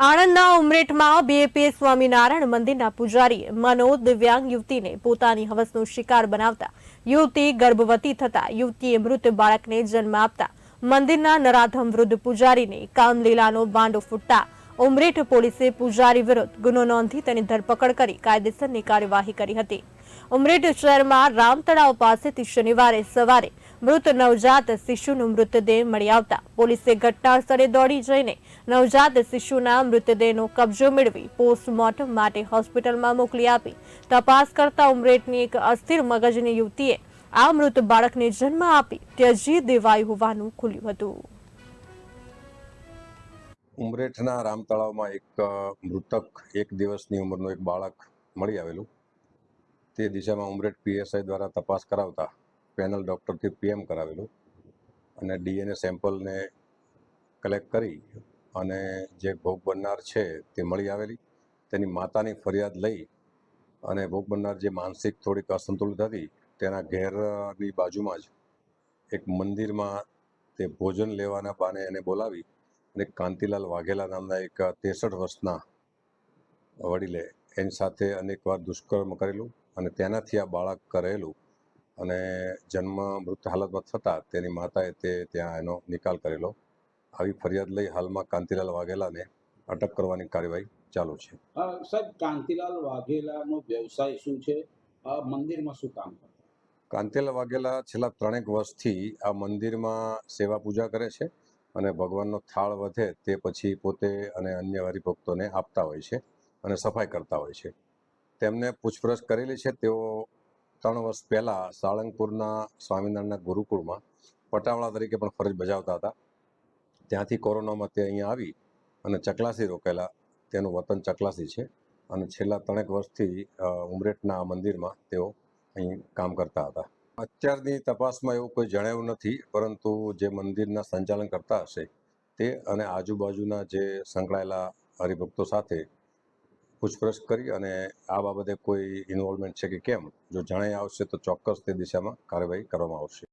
આણંદના ઉમરેઠમાં બીએપીએ સ્વામિનારાયણ મંદિરના પૂજારીએ મનો દિવ્યાંગ યુવતીને પોતાની હવસનો શિકાર બનાવતા યુવતી ગર્ભવતી થતા યુવતીએ મૃત બાળકને જન્મ આપતા મંદિરના નરાધમ વૃદ્ધ પૂજારીને કામલીલાનો બાંડો ફૂટતા ઉમરેઠ પોલીસે પૂજારી વિરુદ્ધ ગુનો નોંધી તેની ધરપકડ કરી, કાયદેસરની કાર્યવાહી કરી હતી. ઉમરેઠ શહેરમાં રામ તળાવ પાસેથી શનિવારે સવારે મૃત નવજાત શિશુનો મૃતદેહ મળી આવતા પોલીસે ઘટના સ્થળે દોડી જઈને નવજાત શિશુના મૃતદેહનો કબજો મેળવી પોસ્ટમોર્ટમ માટે હોસ્પિટલમાં મોકલી આપી. તપાસ કરતા ઉમરેઠની એક અસ્થિર મગજની યુવતીએ આ મૃત બાળકને જન્મ આપી ત્યજી દેવાયું હોવાનું ખુલ્યું હતું. ઉમરેઠના રામ તળાવમાં એક મૃતક એક દિવસની ઉંમરનું એક બાળક મળી આવેલું. તે દિશામાં ઉમરેઠ પીએસઆઈ દ્વારા તપાસ કરાવતા પેનલ ડૉક્ટરથી પીએમ કરાવેલું અને ડીએનએ સેમ્પલને કલેક્ટ કરી અને જે ભોગ બનનાર છે તે મળી આવેલી. તેની માતાની ફરિયાદ લઈ અને ભોગ બનનાર જે માનસિક થોડીક અસંતુલિત હતી તેના ઘેરની બાજુમાં જ એક મંદિરમાં તે ભોજન લેવાના બાને એને બોલાવી અને કાંતિલાલ વાઘેલા નામના એક ત્રેસઠ વર્ષના વડીલે એની સાથે અનેકવાર દુષ્કર્મ કરેલું અને તેનાથી આ બાળક કરેલું અને જન્મ મૃત હાલતમાં થતાં તેની માતાએ તે ત્યાં એનો નિકાલ કરેલો. આવી ફરિયાદ લઈ હાલમાં કાંતિલાલ વાઘેલાને અટક કરવાની કાર્યવાહી ચાલુ છે. સાહેબ કાંતિલાલ વાઘેલાનો વ્યવસાય શું છે? મંદિરમાં શું કામ કરે? કાંતિલાલ વાઘેલા છેલ્લા ત્રણેક વર્ષથી આ મંદિરમાં સેવા પૂજા કરે છે. અને ભગવાનનો થાળ વધે તે પછી પોતે અને અન્ય હરિભક્તોને આપતા હોય છે અને સફાઈ કરતા હોય છે. તેમને પૂછપરછ કરેલી છે. તેઓ ત્રણ વર્ષ પહેલાં સાળંગપુરના સ્વામિનારાયણના ગુરુકુળમાં પટાવાળા તરીકે પણ ફરજ બજાવતા હતા. ત્યાંથી કોરોનામાં તે અહીંયા આવી અને ચકલાસી રોકેલા. તેનું વતન ચકલાસી છે અને છેલ્લા ત્રણેક વર્ષથી ઉમરેઠના મંદિરમાં તેઓ અહીં કામ કરતા હતા. અત્યારની તપાસમાં એવું કોઈ જણાવ્યું નથી, પરંતુ જે મંદિરના સંચાલન કરતા હશે તે અને આજુબાજુના જે સંકળાયેલા હરિભક્તો સાથે પૂછપરછ કરી અને આ બાબતે કોઈ ઇન્વોલ્વમેન્ટ છે કે કેમ, જો જણાઈ આવશે તો ચોક્કસ તે દિશામાં કાર્યવાહી કરવામાં આવશે.